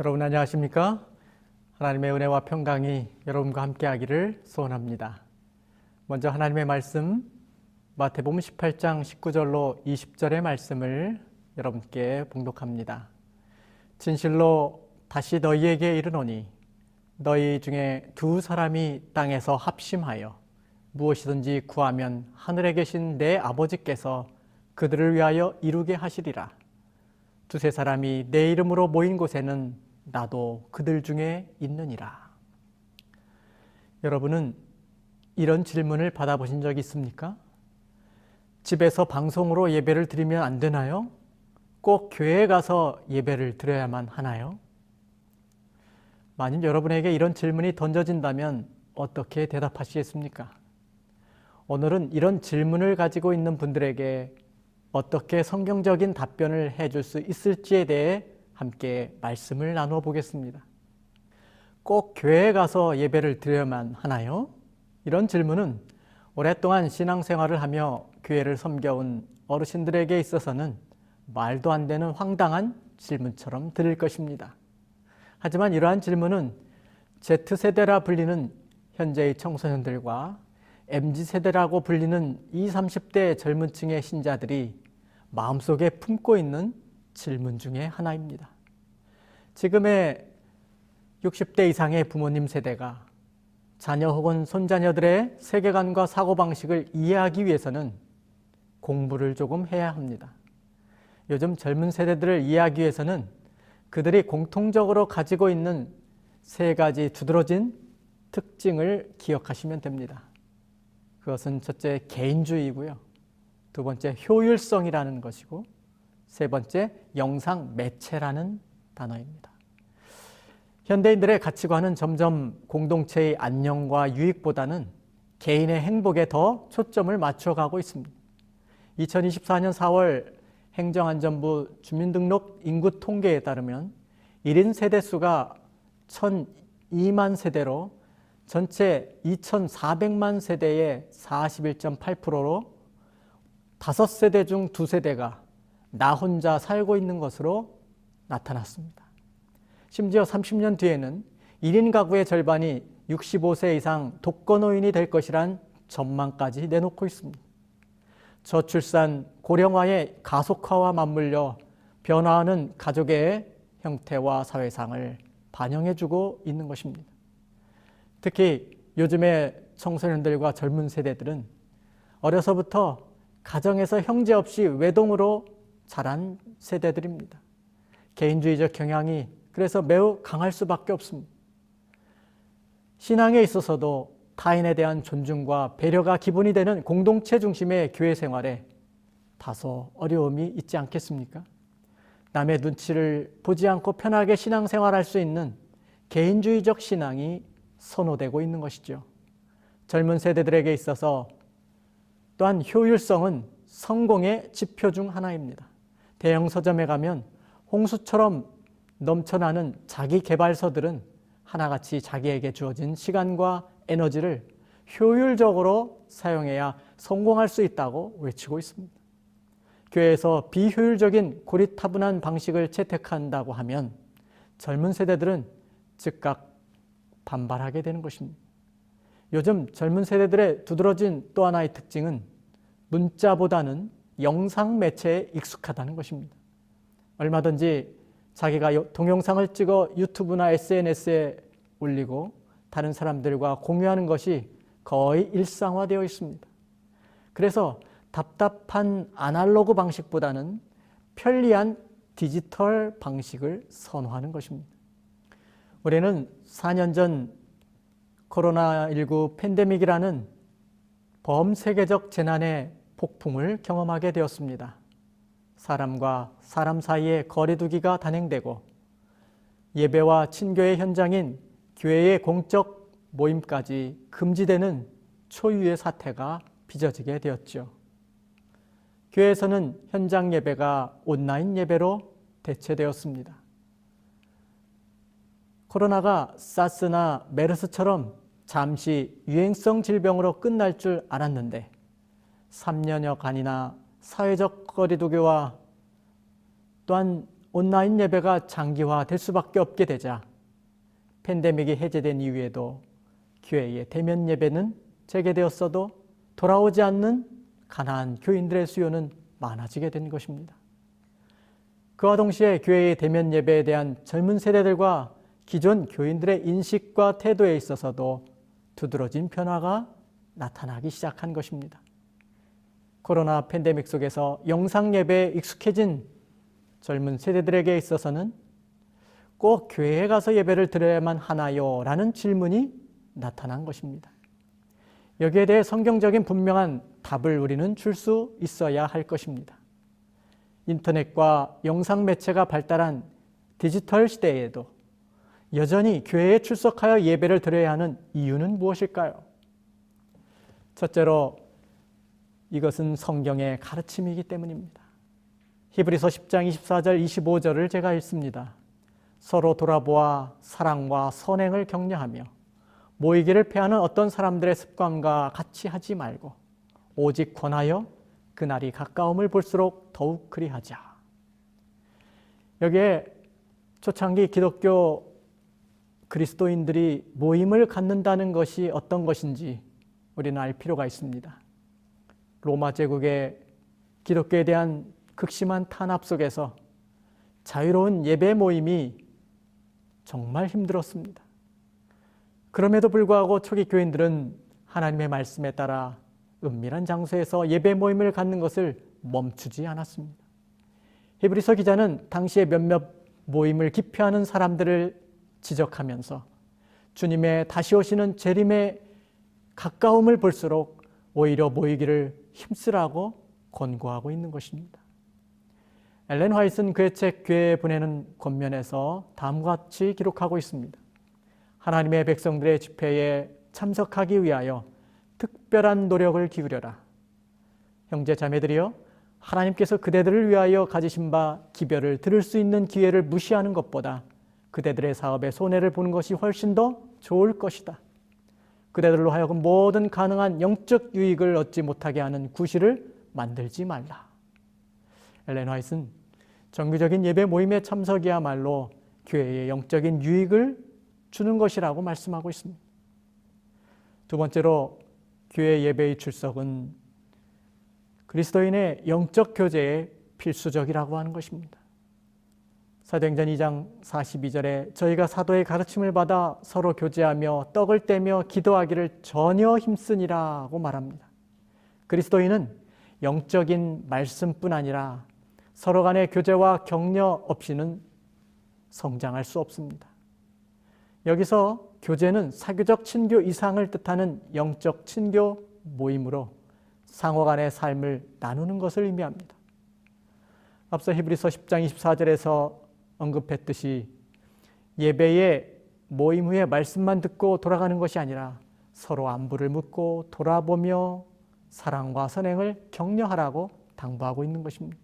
여러분 안녕하십니까? 하나님의 은혜와 평강이 여러분과 함께 하기를 소원합니다. 먼저 하나님의 말씀 마태복음 18장 19절로 20절의 말씀을 여러분께 봉독합니다. 진실로 다시 너희에게 이르노니 너희 중에 두 사람이 땅에서 합심하여 무엇이든지 구하면 하늘에 계신 내 아버지께서 그들을 위하여 이루게 하시리라. 두세 사람이 내 이름으로 모인 곳에는 나도 그들 중에 있느니라. 여러분은 이런 질문을 받아보신 적 있습니까? 집에서 방송으로 예배를 드리면 안 되나요? 꼭 교회에 가서 예배를 드려야만 하나요? 만일 여러분에게 이런 질문이 던져진다면 어떻게 대답하시겠습니까? 오늘은 이런 질문을 가지고 있는 분들에게 어떻게 성경적인 답변을 해줄 수 있을지에 대해 함께 말씀을 나누어 보겠습니다. 꼭 교회에 가서 예배를 드려야만 하나요? 이런 질문은 오랫동안 신앙생활을 하며 교회를 섬겨온 어르신들에게 있어서는 말도 안 되는 황당한 질문처럼 들릴 것입니다. 하지만 이러한 질문은 Z세대라 불리는 현재의 청소년들과 MZ세대라고 불리는 20, 30대 젊은 층의 신자들이 마음속에 품고 있는 질문 중에 하나입니다. 지금의 60대 이상의 부모님 세대가 자녀 혹은 손자녀들의 세계관과 사고방식을 이해하기 위해서는 공부를 조금 해야 합니다. 요즘 젊은 세대들을 이해하기 위해서는 그들이 공통적으로 가지고 있는 세 가지 두드러진 특징을 기억하시면 됩니다. 그것은 첫째 개인주의이고요. 두 번째 효율성이라는 것이고 세 번째 영상 매체라는 단어입니다. 현대인들의 가치관은 점점 공동체의 안녕과 유익보다는 개인의 행복에 더 초점을 맞춰가고 있습니다. 2024년 4월 행정안전부 주민등록 인구 통계에 따르면 1인 세대 수가 1,002만 세대로 전체 2,400만 세대의 41.8%로 다섯 세대 중두 세대가 나 혼자 살고 있는 것으로 나타났습니다. 심지어 30년 뒤에는 1인 가구의 절반이 65세 이상 독거노인이 될 것이란 전망까지 내놓고 있습니다. 저출산, 고령화의 가속화와 맞물려 변화하는 가족의 형태와 사회상을 반영해주고 있는 것입니다. 특히 요즘의 청소년들과 젊은 세대들은 어려서부터 가정에서 형제 없이 외동으로 자란 세대들입니다. 개인주의적 경향이 그래서 매우 강할 수밖에 없습니다. 신앙에 있어서도 타인에 대한 존중과 배려가 기본이 되는 공동체 중심의 교회 생활에 다소 어려움이 있지 않겠습니까? 남의 눈치를 보지 않고 편하게 신앙생활할 수 있는 개인주의적 신앙이 선호되고 있는 것이죠. 젊은 세대들에게 있어서 또한 효율성은 성공의 지표 중 하나입니다. 대형 서점에 가면 홍수처럼 넘쳐나는 자기 개발서들은 하나같이 자기에게 주어진 시간과 에너지를 효율적으로 사용해야 성공할 수 있다고 외치고 있습니다. 교회에서 비효율적인 고리타분한 방식을 채택한다고 하면 젊은 세대들은 즉각 반발하게 되는 것입니다. 요즘 젊은 세대들의 두드러진 또 하나의 특징은 문자보다는 영상 매체에 익숙하다는 것입니다. 얼마든지 자기가 동영상을 찍어 유튜브나 SNS에 올리고 다른 사람들과 공유하는 것이 거의 일상화되어 있습니다. 그래서 답답한 아날로그 방식보다는 편리한 디지털 방식을 선호하는 것입니다. 우리는 4년 전 코로나19 팬데믹이라는 범세계적 재난의 폭풍을 경험하게 되었습니다. 사람과 사람 사이의 거리두기가 단행되고 예배와 친교의 현장인 교회의 공적 모임까지 금지되는 초유의 사태가 빚어지게 되었죠. 교회에서는 현장 예배가 온라인 예배로 대체되었습니다. 코로나가 사스나 메르스처럼 잠시 유행성 질병으로 끝날 줄 알았는데 3년여간이나 사회적 거리두기와 또한 온라인 예배가 장기화될 수밖에 없게 되자 팬데믹이 해제된 이후에도 교회의 대면 예배는 재개되었어도 돌아오지 않는 가난한 교인들의 수요는 많아지게 된 것입니다. 그와 동시에 교회의 대면 예배에 대한 젊은 세대들과 기존 교인들의 인식과 태도에 있어서도 두드러진 변화가 나타나기 시작한 것입니다. 코로나 팬데믹 속에서 영상 예배에 익숙해진 젊은 세대들에게 있어서는 꼭 교회에 가서 예배를 드려야만 하나요? 라는 질문이 나타난 것입니다. 여기에 대해 성경적인 분명한 답을 우리는 줄 수 있어야 할 것입니다. 인터넷과 영상 매체가 발달한 디지털 시대에도 여전히 교회에 출석하여 예배를 드려야 하는 이유는 무엇일까요? 첫째로 이것은 성경의 가르침이기 때문입니다. 히브리서 10장 24절 25절을 제가 읽습니다. 서로 돌아보아 사랑과 선행을 격려하며 모이기를 패하는 어떤 사람들의 습관과 같이 하지 말고 오직 권하여 그날이 가까움을 볼수록 더욱 그리하자. 여기에 초창기 기독교 그리스도인들이 모임을 갖는다는 것이 어떤 것인지 우리는 알 필요가 있습니다. 로마 제국의 기독교에 대한 극심한 탄압 속에서 자유로운 예배 모임이 정말 힘들었습니다. 그럼에도 불구하고 초기 교인들은 하나님의 말씀에 따라 은밀한 장소에서 예배 모임을 갖는 것을 멈추지 않았습니다. 히브리서 기자는 당시에 몇몇 모임을 기피하는 사람들을 지적하면서 주님의 다시 오시는 재림의 가까움을 볼수록 오히려 모이기를 힘쓰라고 권고하고 있는 것입니다. 엘렌 화이트는 그의 책 교회에 보내는 권면에서 다음과 같이 기록하고 있습니다. 하나님의 백성들의 집회에 참석하기 위하여 특별한 노력을 기울여라. 형제 자매들이여 하나님께서 그대들을 위하여 가지신 바 기별을 들을 수 있는 기회를 무시하는 것보다 그대들의 사업에 손해를 보는 것이 훨씬 더 좋을 것이다. 그대들로 하여금 모든 가능한 영적 유익을 얻지 못하게 하는 구실을 만들지 말라. 엘렌 화이트는 정규적인 예배 모임에 참석이야말로 교회의 영적인 유익을 주는 것이라고 말씀하고 있습니다. 두 번째로 교회 예배의 출석은 그리스도인의 영적 교제에 필수적이라고 하는 것입니다. 사도행전 2장 42절에 저희가 사도의 가르침을 받아 서로 교제하며 떡을 떼며 기도하기를 전혀 힘쓰니라고 말합니다. 그리스도인은 영적인 말씀뿐 아니라 서로 간의 교제와 격려 없이는 성장할 수 없습니다. 여기서 교제는 사교적 친교 이상을 뜻하는 영적 친교 모임으로 상호 간의 삶을 나누는 것을 의미합니다. 앞서 히브리서 10장 24절에서 언급했듯이 예배의 모임 후에 말씀만 듣고 돌아가는 것이 아니라 서로 안부를 묻고 돌아보며 사랑과 선행을 격려하라고 당부하고 있는 것입니다.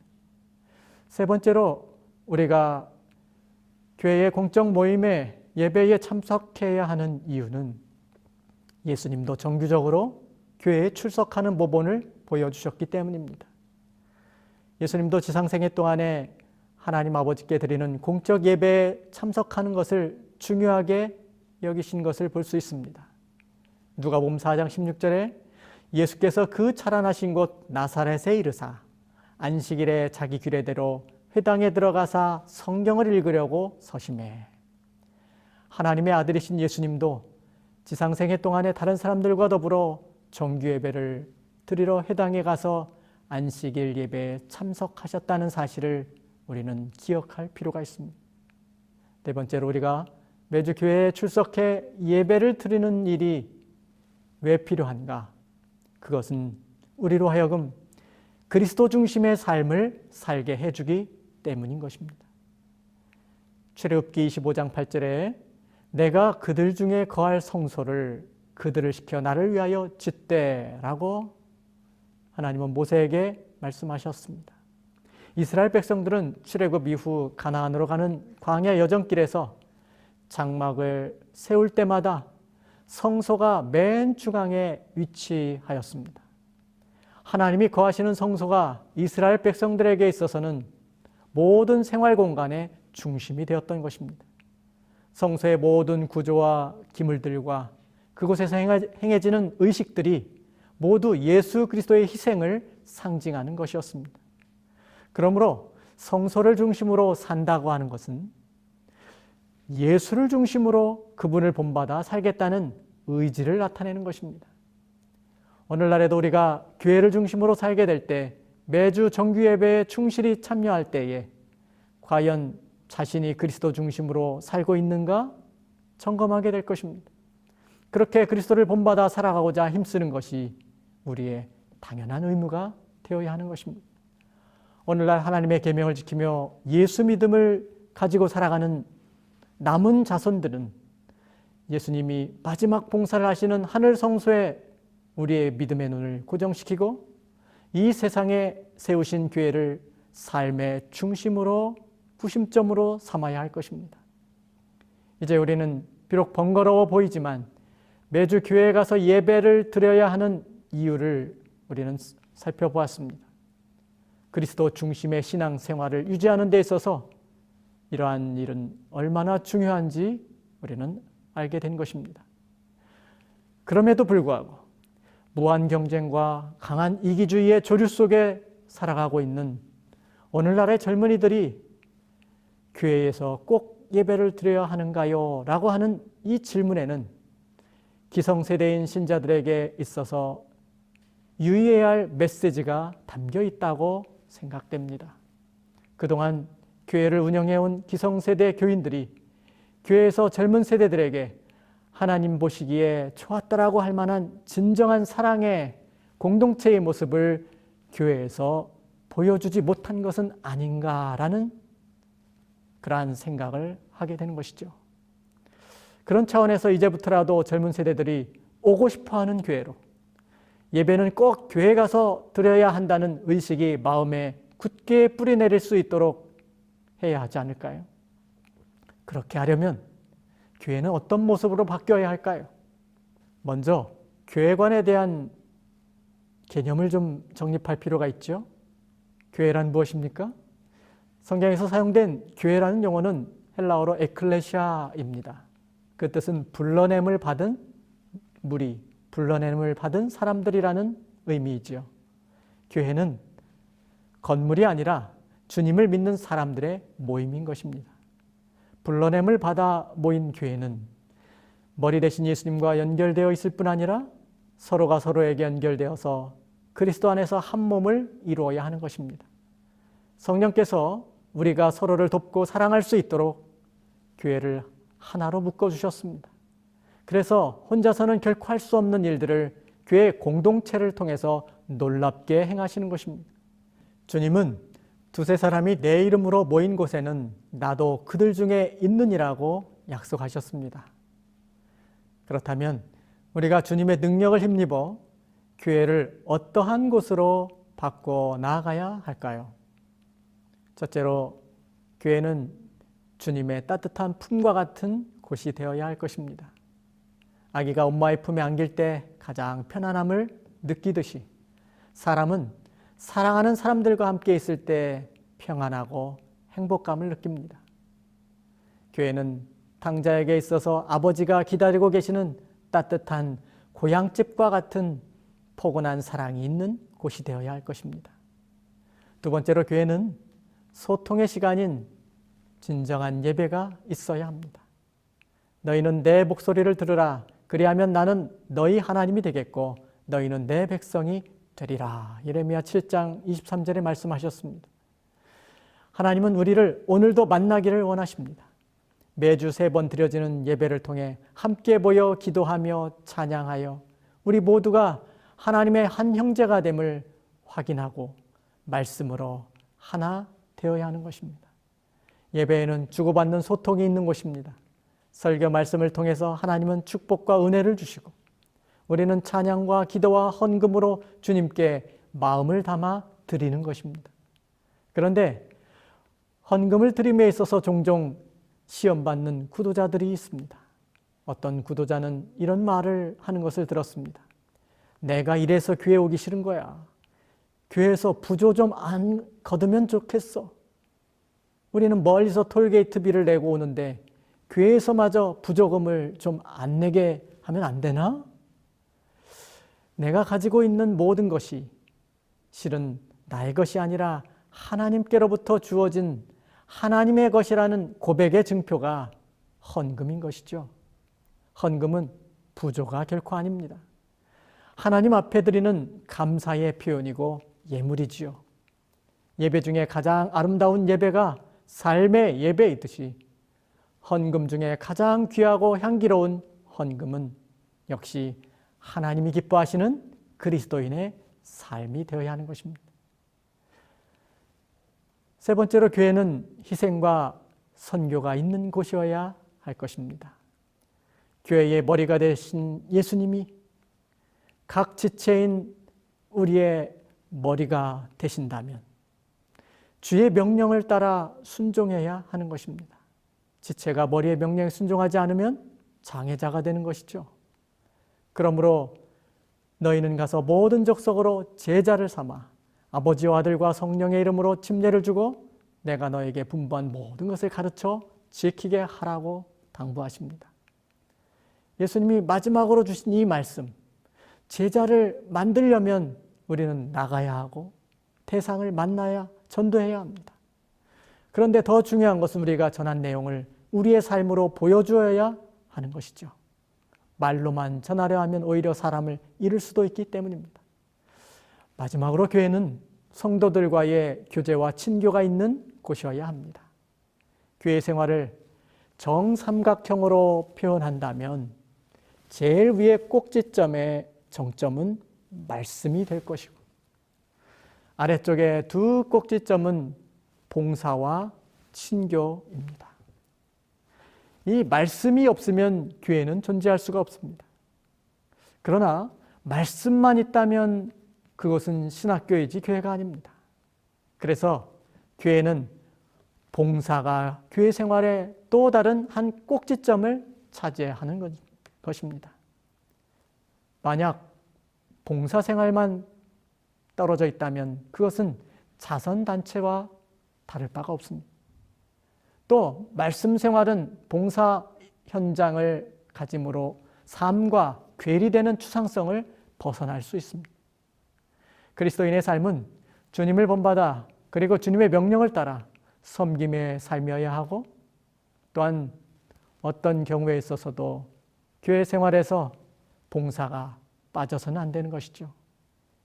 세 번째로 우리가 교회의 공적 모임에 예배에 참석해야 하는 이유는 예수님도 정규적으로 교회에 출석하는 모본을 보여주셨기 때문입니다. 예수님도 지상생애 동안에 하나님 아버지께 드리는 공적 예배에 참석하는 것을 중요하게 여기신 것을 볼 수 있습니다. 누가복음 4장 16절에 예수께서 그 자라나신 곳 나사렛에 이르사 안식일에 자기 규례대로 회당에 들어가사 성경을 읽으려고 서심해 하나님의 아들이신 예수님도 지상생애 동안에 다른 사람들과 더불어 정규 예배를 드리러 회당에 가서 안식일 예배에 참석하셨다는 사실을 우리는 기억할 필요가 있습니다. 네 번째로 우리가 매주 교회에 출석해 예배를 드리는 일이 왜 필요한가? 그것은 우리로 하여금 그리스도 중심의 삶을 살게 해주기 때문인 것입니다. 출애굽기 25장 8절에 내가 그들 중에 거할 성소를 그들을 시켜 나를 위하여 짓대라고 하나님은 모세에게 말씀하셨습니다. 이스라엘 백성들은 출애굽 이후 가나안으로 가는 광야 여정길에서 장막을 세울 때마다 성소가 맨 중앙에 위치하였습니다. 하나님이 거하시는 성소가 이스라엘 백성들에게 있어서는 모든 생활 공간의 중심이 되었던 것입니다. 성서의 모든 구조와 기물들과 그곳에서 행해지는 의식들이 모두 예수 그리스도의 희생을 상징하는 것이었습니다. 그러므로 성소를 중심으로 산다고 하는 것은 예수를 중심으로 그분을 본받아 살겠다는 의지를 나타내는 것입니다. 오늘날에도 우리가 교회를 중심으로 살게 될 때 매주 정규 예배에 충실히 참여할 때에 과연 자신이 그리스도 중심으로 살고 있는가 점검하게 될 것입니다. 그렇게 그리스도를 본받아 살아가고자 힘쓰는 것이 우리의 당연한 의무가 되어야 하는 것입니다. 오늘날 하나님의 계명을 지키며 예수 믿음을 가지고 살아가는 남은 자손들은 예수님이 마지막 봉사를 하시는 하늘 성소에 우리의 믿음의 눈을 고정시키고 이 세상에 세우신 교회를 삶의 중심으로 구심점으로 삼아야 할 것입니다. 이제 우리는 비록 번거로워 보이지만 매주 교회에 가서 예배를 드려야 하는 이유를 우리는 살펴보았습니다. 그리스도 중심의 신앙 생활을 유지하는 데 있어서 이러한 일은 얼마나 중요한지 우리는 알게 된 것입니다. 그럼에도 불구하고 무한 경쟁과 강한 이기주의의 조류 속에 살아가고 있는 오늘날의 젊은이들이 교회에서 꼭 예배를 드려야 하는가요? 라고 하는 이 질문에는 기성세대인 신자들에게 있어서 유의해야 할 메시지가 담겨 있다고 생각됩니다. 그동안 교회를 운영해온 기성세대 교인들이 교회에서 젊은 세대들에게 하나님 보시기에 좋았다라고 할 만한 진정한 사랑의 공동체의 모습을 교회에서 보여주지 못한 것은 아닌가라는 그러한 생각을 하게 되는 것이죠. 그런 차원에서 이제부터라도 젊은 세대들이 오고 싶어 하는 교회로 예배는 꼭 교회 가서 드려야 한다는 의식이 마음에 굳게 뿌리내릴 수 있도록 해야 하지 않을까요? 그렇게 하려면 교회는 어떤 모습으로 바뀌어야 할까요? 먼저 교회관에 대한 개념을 좀 정립할 필요가 있죠. 교회란 무엇입니까? 성경에서 사용된 교회라는 용어는 헬라어로 에클레시아입니다. 그 뜻은 불러냄을 받은 무리, 불러냄을 받은 사람들이라는 의미이지요. 교회는 건물이 아니라 주님을 믿는 사람들의 모임인 것입니다. 불러냄을 받아 모인 교회는 머리 대신 예수님과 연결되어 있을 뿐 아니라 서로가 서로에게 연결되어서 그리스도 안에서 한 몸을 이루어야 하는 것입니다. 성령께서 우리가 서로를 돕고 사랑할 수 있도록 교회를 하나로 묶어 주셨습니다. 그래서 혼자서는 결코 할 수 없는 일들을 교회 공동체를 통해서 놀랍게 행하시는 것입니다. 주님은 두세 사람이 내 이름으로 모인 곳에는 나도 그들 중에 있느니라고 약속하셨습니다. 그렇다면 우리가 주님의 능력을 힘입어 교회를 어떠한 곳으로 바꿔 나아가야 할까요? 첫째로 교회는 주님의 따뜻한 품과 같은 곳이 되어야 할 것입니다. 아기가 엄마의 품에 안길 때 가장 편안함을 느끼듯이 사람은 사랑하는 사람들과 함께 있을 때 평안하고 행복감을 느낍니다. 교회는 당자에게 있어서 아버지가 기다리고 계시는 따뜻한 고향집과 같은 포근한 사랑이 있는 곳이 되어야 할 것입니다. 두 번째로 교회는 소통의 시간인 진정한 예배가 있어야 합니다. 너희는 내 목소리를 들으라. 그리하면 나는 너희 하나님이 되겠고 너희는 내 백성이 되리라. 예레미야 7장 23절에 말씀하셨습니다. 하나님은 우리를 오늘도 만나기를 원하십니다. 매주 세 번 드려지는 예배를 통해 함께 모여 기도하며 찬양하여 우리 모두가 하나님의 한 형제가 됨을 확인하고 말씀으로 하나 되어야 하는 것입니다. 예배에는 주고받는 소통이 있는 곳입니다. 설교 말씀을 통해서 하나님은 축복과 은혜를 주시고 우리는 찬양과 기도와 헌금으로 주님께 마음을 담아 드리는 것입니다. 그런데 헌금을 드림에 있어서 종종 시험받는 구도자들이 있습니다. 어떤 구도자는 이런 말을 하는 것을 들었습니다. 내가 이래서 교회 오기 싫은 거야. 교회에서 부조 좀 안 거두면 좋겠어. 우리는 멀리서 톨게이트비를 내고 오는데 교회에서마저 부조금을 좀 안 내게 하면 안 되나? 내가 가지고 있는 모든 것이 실은 나의 것이 아니라 하나님께로부터 주어진 하나님의 것이라는 고백의 증표가 헌금인 것이죠. 헌금은 부조가 결코 아닙니다. 하나님 앞에 드리는 감사의 표현이고 예물이지요. 예배 중에 가장 아름다운 예배가 삶의 예배이듯이 헌금 중에 가장 귀하고 향기로운 헌금은 역시 하나님이 기뻐하시는 그리스도인의 삶이 되어야 하는 것입니다. 세 번째로 교회는 희생과 선교가 있는 곳이어야 할 것입니다. 교회의 머리가 되신 예수님이 각 지체인 우리의 머리가 되신다면 주의 명령을 따라 순종해야 하는 것입니다. 지체가 머리의 명령에 순종하지 않으면 장애자가 되는 것이죠. 그러므로 너희는 가서 모든 족속으로 제자를 삼아 아버지와 아들과 성령의 이름으로 침례를 주고 내가 너에게 분부한 모든 것을 가르쳐 지키게 하라고 당부하십니다. 예수님이 마지막으로 주신 이 말씀, 제자를 만들려면 우리는 나가야 하고 대상을 만나야 전도해야 합니다. 그런데 더 중요한 것은 우리가 전한 내용을 우리의 삶으로 보여주어야 하는 것이죠. 말로만 전하려 하면 오히려 사람을 잃을 수도 있기 때문입니다. 마지막으로 교회는 성도들과의 교제와 친교가 있는 곳이어야 합니다. 교회 생활을 정삼각형으로 표현한다면 제일 위에 꼭지점의 정점은 말씀이 될 것이고 아래쪽에 두 꼭지점은 봉사와 친교입니다. 이 말씀이 없으면 교회는 존재할 수가 없습니다. 그러나 말씀만 있다면 그것은 신학교이지 교회가 아닙니다. 그래서 교회는 봉사가 교회 생활의 또 다른 한 꼭지점을 차지하는 것입니다. 만약 봉사 생활만 떨어져 있다면 그것은 자선단체와 다를 바가 없습니다. 또 말씀 생활은 봉사 현장을 가짐으로 삶과 괴리되는 추상성을 벗어날 수 있습니다. 그리스도인의 삶은 주님을 본받아 그리고 주님의 명령을 따라 섬김의 삶이어야 하고 또한 어떤 경우에 있어서도 교회 생활에서 봉사가 빠져서는 안 되는 것이죠.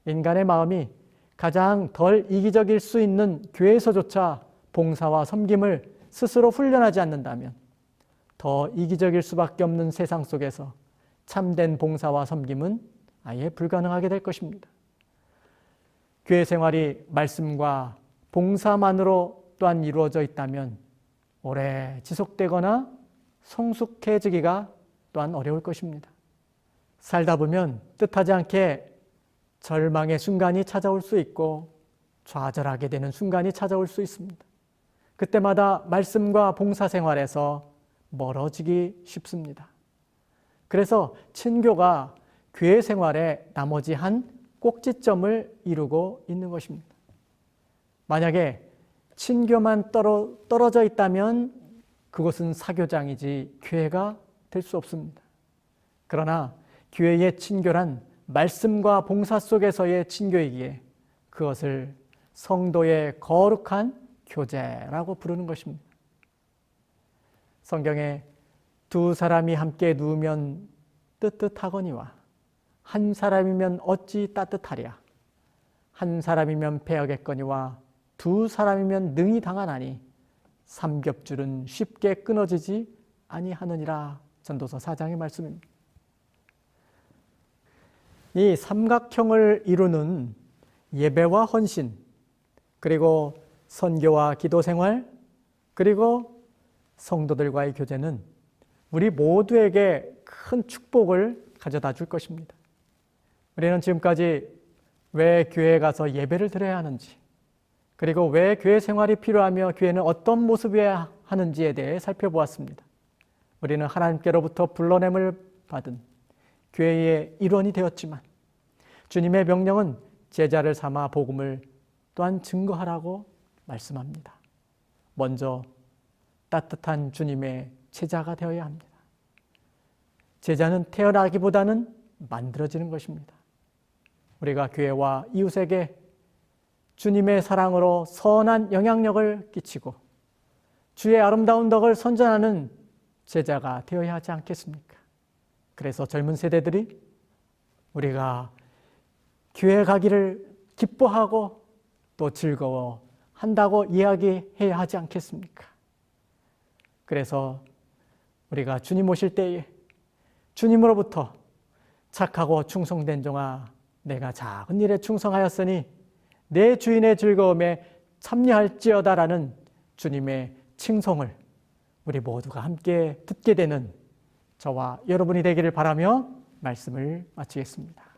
인간의 마음이 가장 덜 이기적일 수 있는 교회에서조차 봉사와 섬김을 스스로 훈련하지 않는다면 더 이기적일 수밖에 없는 세상 속에서 참된 봉사와 섬김은 아예 불가능하게 될 것입니다. 교회 생활이 말씀과 봉사만으로 또한 이루어져 있다면 오래 지속되거나 성숙해지기가 또한 어려울 것입니다. 살다 보면 뜻하지 않게 절망의 순간이 찾아올 수 있고 좌절하게 되는 순간이 찾아올 수 있습니다. 그때마다 말씀과 봉사 생활에서 멀어지기 쉽습니다. 그래서 친교가 교회 생활의 나머지 한 꼭지점을 이루고 있는 것입니다. 만약에 친교만 떨어, 떨어져 있다면 그것은 사교장이지 교회가 될 수 없습니다. 그러나 교회의 친교란 말씀과 봉사 속에서의 친교이기에 그것을 성도의 거룩한 교제라고 부르는 것입니다. 성경에 두 사람이 함께 누우면 뜨뜻하거니와 한 사람이면 어찌 따뜻하랴 한 사람이면 패하겠거니와 두 사람이면 능히 당하나니 삼겹줄은 쉽게 끊어지지 아니하느니라 전도서 4장의 말씀입니다. 이 삼각형을 이루는 예배와 헌신 그리고 선교와 기도 생활 그리고 성도들과의 교제는 우리 모두에게 큰 축복을 가져다 줄 것입니다. 우리는 지금까지 왜 교회에 가서 예배를 드려야 하는지, 그리고 왜 교회 생활이 필요하며 교회는 어떤 모습이어야 하는지에 대해 살펴보았습니다. 우리는 하나님께로부터 불러냄을 받은 교회의 일원이 되었지만, 주님의 명령은 제자를 삼아 복음을 또한 증거하라고 말씀합니다. 먼저 따뜻한 주님의 제자가 되어야 합니다. 제자는 태어나기보다는 만들어지는 것입니다. 우리가 교회와 이웃에게 주님의 사랑으로 선한 영향력을 끼치고 주의 아름다운 덕을 선전하는 제자가 되어야 하지 않겠습니까? 그래서 젊은 세대들이 우리가 교회 가기를 기뻐하고 또 즐거워 한다고 이야기해야 하지 않겠습니까? 그래서 우리가 주님 오실 때에 주님으로부터 착하고 충성된 종아 내가 작은 일에 충성하였으니 내 주인의 즐거움에 참여할지어다라는 주님의 칭송을 우리 모두가 함께 듣게 되는 저와 여러분이 되기를 바라며 말씀을 마치겠습니다.